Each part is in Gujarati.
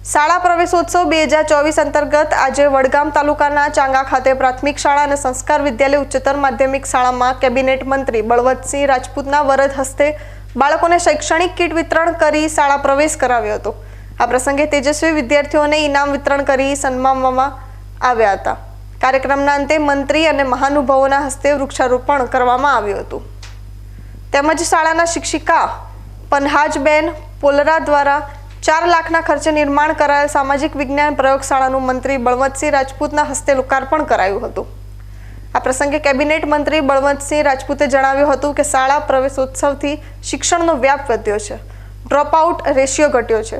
શાળા પ્રવેશોત્સવ બે હજાર ચોવીસ અંતર્ગત આજે વડગામ તાલુકાના ચાંગા ખાતે પ્રાથમિક શાળા અને સંસ્કાર વિદ્યાલય ઉચ્ચતર માધ્યમિક શાળામાં કેબિનેટ મંત્રી બળવંતસિંહ રાજપૂતના વરદ હસ્તે બાળકોને શૈક્ષણિક કીટ વિતરણ કરી શાળા પ્રવેશ કરાવ્યો હતો. આ પ્રસંગે તેજસ્વી વિદ્યાર્થીઓને ઇનામ વિતરણ કરી સન્માનવામાં આવ્યા હતા. કાર્યક્રમના અંતે મંત્રી અને મહાનુભાવોના હસ્તે વૃક્ષારોપણ કરવામાં આવ્યું હતું. તેમજ શાળાના શિક્ષિકા પનહાજબેન પોલરા દ્વારા ચાર લાખના ખર્ચે નિર્માણ કરાયેલ સામાજિક વિજ્ઞાન પ્રયોગશાળાનું મંત્રી બળવંતસિંહ રાજપૂતના હસ્તે લોકાર્પણ કરાયું હતું. આ પ્રસંગે કેબિનેટ મંત્રી બળવંતસિંહ રાજપૂતે જણાવ્યું હતું કે શાળા પ્રવેશોત્સવથી શિક્ષણનો વ્યાપ વધ્યો છે. ડ્રોપઆઉટ રેશિયો ઘટ્યો છે,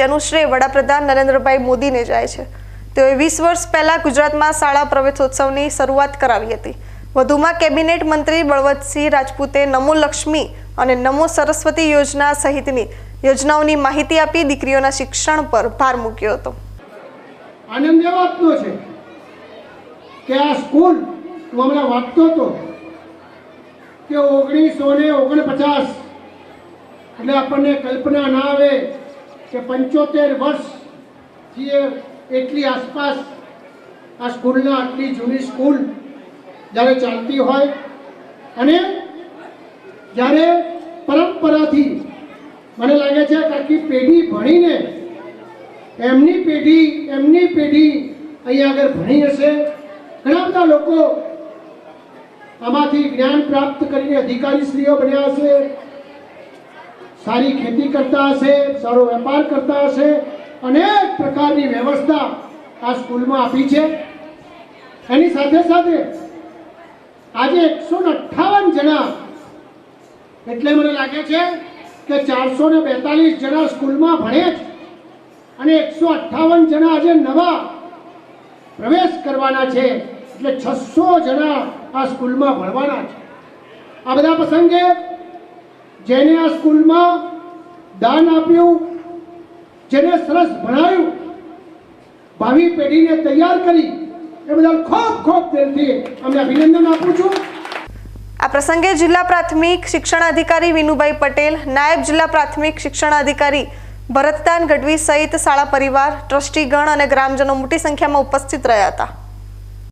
જેનું શ્રેય વડાપ્રધાન નરેન્દ્રભાઈ મોદીને જાય છે. તેઓએ વીસ વર્ષ પહેલાં ગુજરાતમાં શાળા પ્રવેશોત્સવની શરૂઆત કરાવી હતી. વધુમાં કેબિનેટ મંત્રી બળવંતસિંહ રાજપૂતે નમો લક્ષ્મી અને નમો સરસ્વતી યોજના સહિતની યોજનાઓની માહિતી આપી દીકરીઓના શિક્ષણ પર ભાર મૂક્યો હતો. આનંદ એ વાતનો છે કે આ સ્કૂલ હું હમણાં વાંચતો હતો કે ઓગણીસો ને ઓગણપચાસ એટલે આપણને કલ્પના ના આવે કે પંચોતેર વર્ષ જે એટલી આસપાસ આ સ્કૂલના આટલી જૂની સ્કૂલ જ્યારે ચાલતી હોય અને જ્યારે પરંપરાથી મને લાગે છે કે આખી પેઢી ભણીને એમની પેઢી એમની પેઢી અહીંયા આગળ ભણી હશે. ઘણા બધા લોકો આમાંથી જ્ઞાન પ્રાપ્ત કરીને અધિકારી શ્રીઓ બન્યા હશે, સારી ખેતી કરતા હશે, સારો વેપાર કરતા હશે, અનેક પ્રકારની વ્યવસ્થા આ સ્કૂલમાં આપી છે. એની સાથે સાથે આજે એકસો ને અઠ્ઠાવન જણા એટલે મને લાગે છે કે ચારસો ને બેતાલીસ જણા સ્કૂલમાં ભણે છે અને એકસો અઠ્ઠાવન જણા આજે નવા પ્રવેશ કરવાના છે. એટલે છસો જણા આ સ્કૂલમાં ભણવાના છે. આ બધા પ્રસંગે જેને આ સ્કૂલમાં દાન આપ્યું, જેને સરસ ભણાયું, ભાવિ પેઢીને તૈયાર કરી, એ બદલ ખૂબ ખૂબ દિલથી અમને અભિનંદન આપું છું. પ્રસંગે જિલ્લા પ્રાથમિક શિક્ષણ અધિકારી વિનુભાઈ પટેલ, નાયબ જિલ્લા પ્રાથમિક શિક્ષણ અધિકારી ભરતદાન ગઢવી સહિત શાળા પરિવાર, ટ્રસ્ટીગણ અને ગ્રામજનો મોટી સંખ્યામાં ઉપસ્થિત રહ્યા હતા.